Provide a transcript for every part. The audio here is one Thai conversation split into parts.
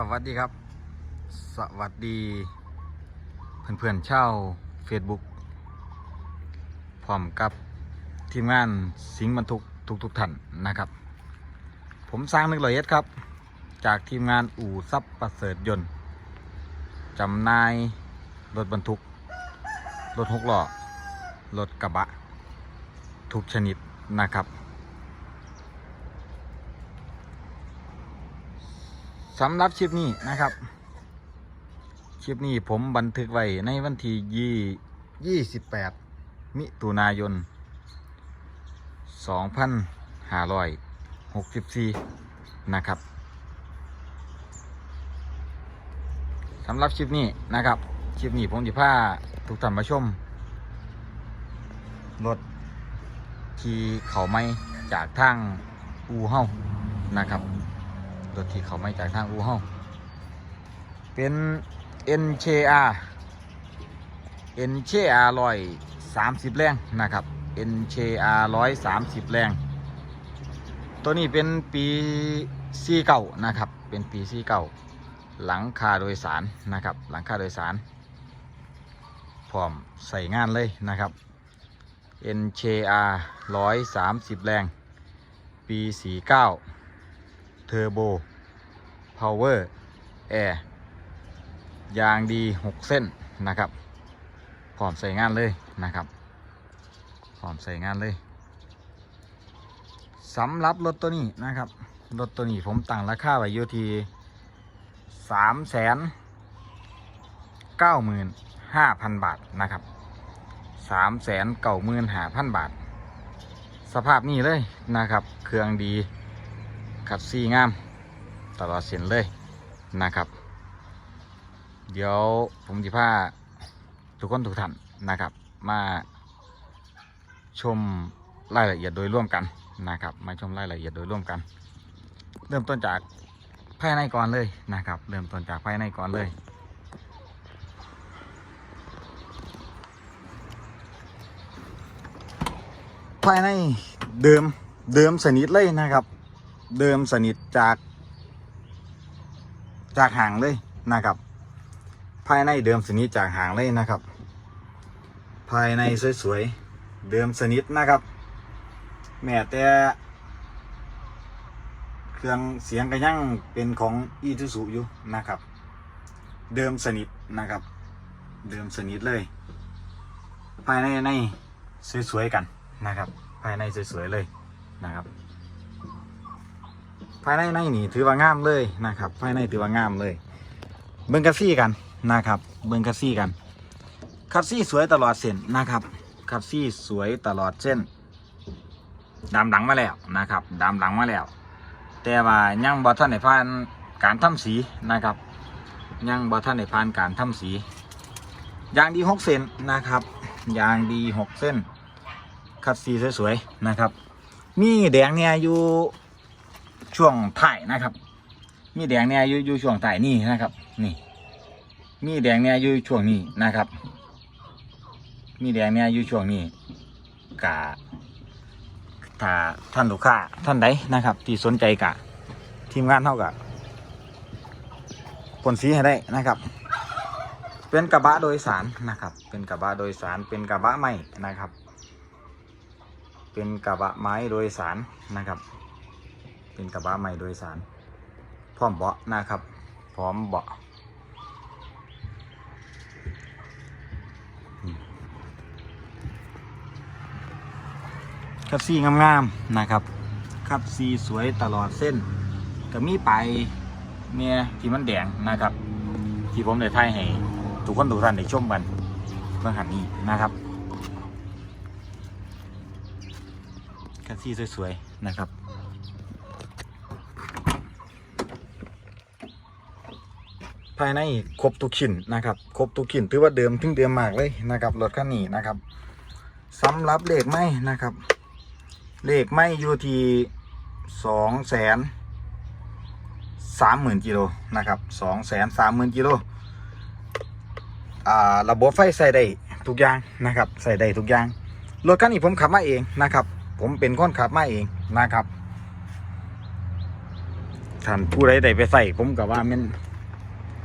สวัสดีครับ สวัสดี เพื่อนๆเช่า Facebook พร้อมกับทีมงานสิงห์บรรทุกทุกทุกๆท่านนะครับ ผมสร้างนึกละเอียดครับ จากทีมงานอู่ซับประเสริฐยนต์จำนายรถบรรทุก รถหกล้อรถกระบะ ทุกชนิดนะครับ สำหรับคลิปนี้นะครับ คลิปนี้ผมบันทึกไว้ในวันที่ยี่ยี่สิบแปดมิถุนายนสองพันห้าร้อยหกสิบสี่นะครับสำหรับคลิปนี้นะครับคลิปนี้ผมจะพาทุกท่านมาชมรถที่เขาไม่จากทางอูเฮานะครับ รถที่เขาไม่จากทางอูเฮาเป็น NCR NCR ร้อยสามสิบแรงนะครับ NCR ร้อยสามสิบแรง ตัวนี้เป็นปีซีเก่านะครับ เป็นปีซีเก่าหลังคาโดยสารนะครับ หลังคาโดยสาร พร้อมใส่งานเลยนะครับ NCR ร้อยสามสิบแรง ปีสี่ เทอร์โบพาวเวอร์แอร์ยางดี 6 เส้นนะครับพร้อมใส่งานเลยนะครับพร้อมใส่งานเลยสำหรับรถตัวนี้นะครับรถตัวนี้ผมตั้งราคาไว้อยู่ที่สามแสนเก้าหมื่นห้าพันบาทนะครับสามแสนเก้าหมื่นห้าพันบาท สภาพนี้เลยนะครับ เครื่องดี ขัดซีงามตลอดเส้นเลยนะครับ เดี๋ยวผมจะพาทุกคนทุกท่านนะครับ มาชมรายละเอียดโดยร่วมกันนะครับ มาชมรายละเอียดโดยร่วมกัน เริ่มต้นจากภายในก่อนเลยนะครับ เริ่มต้นจากภายในก่อนเลยภายในเดิมเดิมสนิทเลยนะครับ เดิมสนิทจาก จากหางเลยนะครับ ภายในเดิมสนิทจากหางเลยนะครับ ภายในสวยๆเดิมสนิทนะครับ แม้แต่เครื่องเสียงก็ยังเป็นของอีทูสุอยู่นะครับ เดิมสนิทนะครับ เดิมสนิทเลย ภายในในสวยๆกันนะครับ ภายในสวยๆเลยนะครับ ภายในในนี่ถือว่างามเลยนะครับ ภายในถือว่างามเลย เบิ้งคัสซี่กันนะครับ เบิ้งคัสซี่กันคัสซี่สวยตลอดเส้นนะครับคัสซี่สวยตลอดเส้นดำหลังมาแล้วนะครับดำหลังมาแล้ว แต่ว่ายังบ่ท่านได้ผ่านการทำสีนะครับยังบ่ท่านได้ผ่านการทำสียางดีหกเส้นนะครับยางดีหกเส้นคัสซี่สวยๆนะครับ มีแดงเนี่ยอยู่ ช่วงถ่ายนะครับ มีแดงเนี่ยอยู่อยู่ช่วงถ่ายนี่นะครับ นี่ มีแดงเนี่ยอยู่ช่วงนี้นะครับ มีแดงเนี่ยอยู่ช่วงนี้กะถ้าท่านลูกค้าท่านใดนะครับ ที่สนใจกะ ทีมงานเท่ากับผลสีให้ได้นะครับ เป็นกระบะโดยสารนะครับ เป็นกระบะโดยสารเป็นกระบะไม้นะครับ เป็นกระบะไม้โดยสารนะครับ เป็นกระบะใหม่โดยสาร พร้อมเบาะนะครับ พร้อมเบาะคับซีงามๆนะครับคับซีสวยตลอดเส้นก็มีไปเนี่ยที่มันแดงนะครับ ที่ผมได้ถ่ายให้ทุกคนทุกท่านได้ชมกันเมื่อหันนี้นะครับคับซีสวยๆนะครับ ภายในครบทุกชิ้นนะครับครบทุกชิ้นถือว่าเดิมถึงเดิมมากเลยนะครับรถคันนี้นะครับสำหรับเลขไม้นะครับ เลขไม้อยู่ที่สองแสนสามหมื่นกิโลนะครับสองแสนสามหมื่นกิโลอ่าระบบไฟใส่ได้ทุกอย่างนะครับใส่ได้ทุกอย่างรถคันนี้ผมขับมาเองนะครับ ผมเป็นคนขับมาเองนะครับท่านผู้ใดได้ไปใส่ผมกับว่ามัน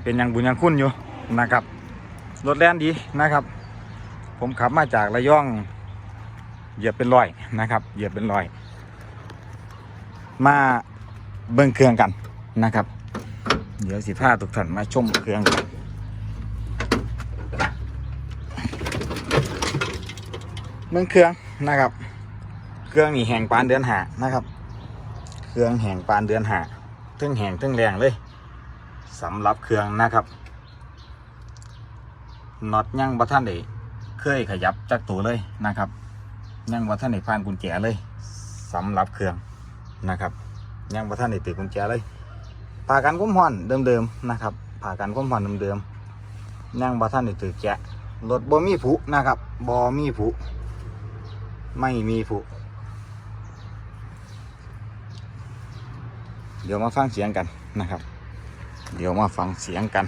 เป็นอย่างบุญอย่างคุณอยู่นะครับรถแล่นดีนะครับ ผมขับมาจากระยอง เหยียบเป็นรอยนะครับเหยียบเป็นรอย มาเบิ่งเครื่องกันนะครับ เดี๋ยวสิพาทุกท่านมาชมเครื่องกันเบิ่งเครื่องนะครับ เครื่องนี่แห่งปานเดือนหานะครับ เครื่องแห่งปานเดือนหาทึ่งแห่งทึ่งแรงเลย สำหรับเครื่องนะครับน็อตยังบ่ท่านได้เคยขยับจากตัวเลยนะครับยังบ่ท่านได้ผ่านกุญแจเลยสำหรับเครื่องนะครับยังบ่ท่านได้ติดกุญแจเลยผ่ากันก้มห่อนเดิมๆนะครับผ่ากันก้มห่อนเดิมๆยังบ่ท่านได้ติดแกะรถบ่มีผุนะครับบ่มีผุไม่มีผุเดี๋ยวมาฟังเสียงกันนะครับ เดี๋ยวมาฟังเสียงกัน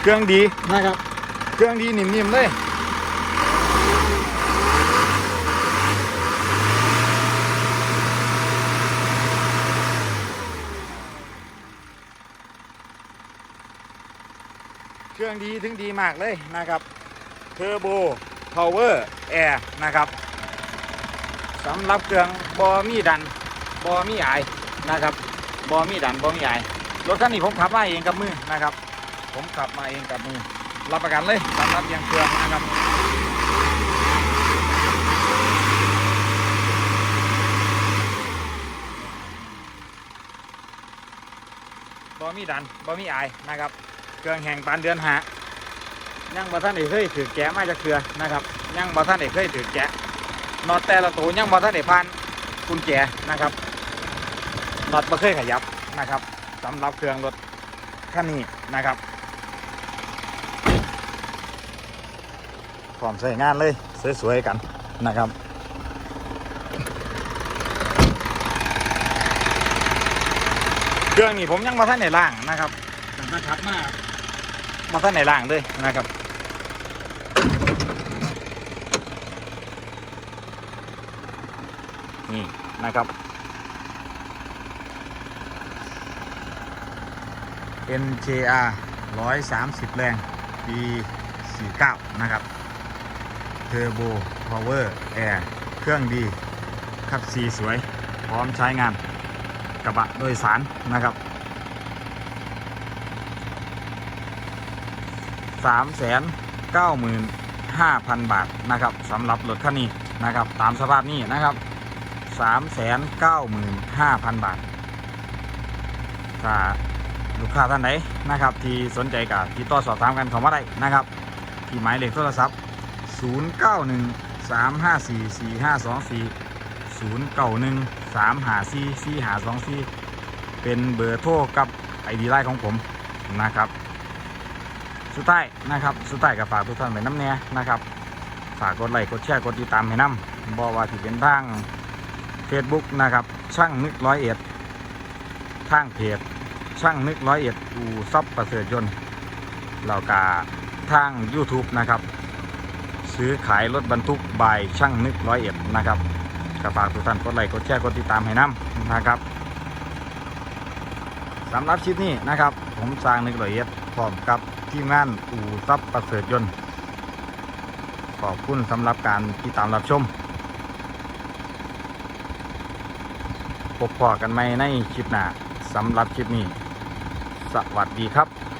เครื่องดีนะครับ เครื่องดีนิ่มๆเลย เครื่องดีถึงดีมากเลยนะครับเทอร์โบพาวเวอร์แอร์นะครับสำหรับเครื่องบอมีดันบอมีไอนะครับบอมีดันบอมีไอรถคันนี้ผมขับมาเองกับมือนะครับ ผมขับมาเองกับมือ รับประกันเลยสำหรับยางเครื่องนะครับบอมีดันบอมีไอนะครับ เครื่องแห่งปานเดือนหายังบ่ท่านได้เคยถือแกะมาจากเครือนะครับยังบ่ท่านได้เคยถือแกะนอตแต่ละตัวยังบ่ท่านได้ผ่านกุญแจนะครับนอตบ่เคยขยับนะครับสำหรับเครื่องรถคันนี้นะครับพร้อมใช้งานเลยสวยๆกันนะครับเครื่องนี้ผมยังบ่ท่านได้ล่างนะครับนะครับมา มาท่านไหนล่างเลยนะครับนี่นะครับ NJR 130 แรงปี49นะครับ Turbo Power Air เครื่องดีขับสีสวย พร้อมใช้งานกระบะโดยสารนะครับ สามแสนเก้าหมื่นห้าพันบาทนะครับสำหรับรถคันนี้นะครับ ตามสภาพนี้นะครับสามแสนเก้าหมื่นห้าพันบาทถ้าลูกค้าท่านไหนนะครับ ที่สนใจกับติดต่อสอบถามกันเข้ามาได้นะครับ ที่หมายเลขโทรศัพท์ 0 9 1 3 5 4 4 5 2 4 0 9 1 3 5 4 4 5 2 4 เป็นเบอร์โทรกับไอดีไลน์ของผมนะครับ สุดท้ายนะครับสุดท้ายกับฝากทุกท่านไปน้ำเนี้ยนะครับ ฝากกดไลค์กดแชร์กดติดตามให้น้ำบอกว่าที่เป็นทาง Facebook นะครับช่างนึกร้อยเอ็ดทางเพจช่างนึกร้อยเอ็ดอูซับประเสริฐยนต์เรากาทาง YouTube นะครับ ซื้อขายรถบรรทุกบายช่างนึกร้อยเอ็ดนะครับก็ฝากทุกท่านกดไลค์กดแชร์กดติดตามให้น้ำนะครับสำหรับคลิปนี้นะครับ ผมสร้างนึกร้อยเอ็ดพร้อมกับ ทีมงานอู่ซับประเสริฐยนต์ ขอบคุณสำหรับการติดตามรับชมพบพอกันไหมในคลิปหน้าสำหรับคลิปนี้ สวัสดีครับ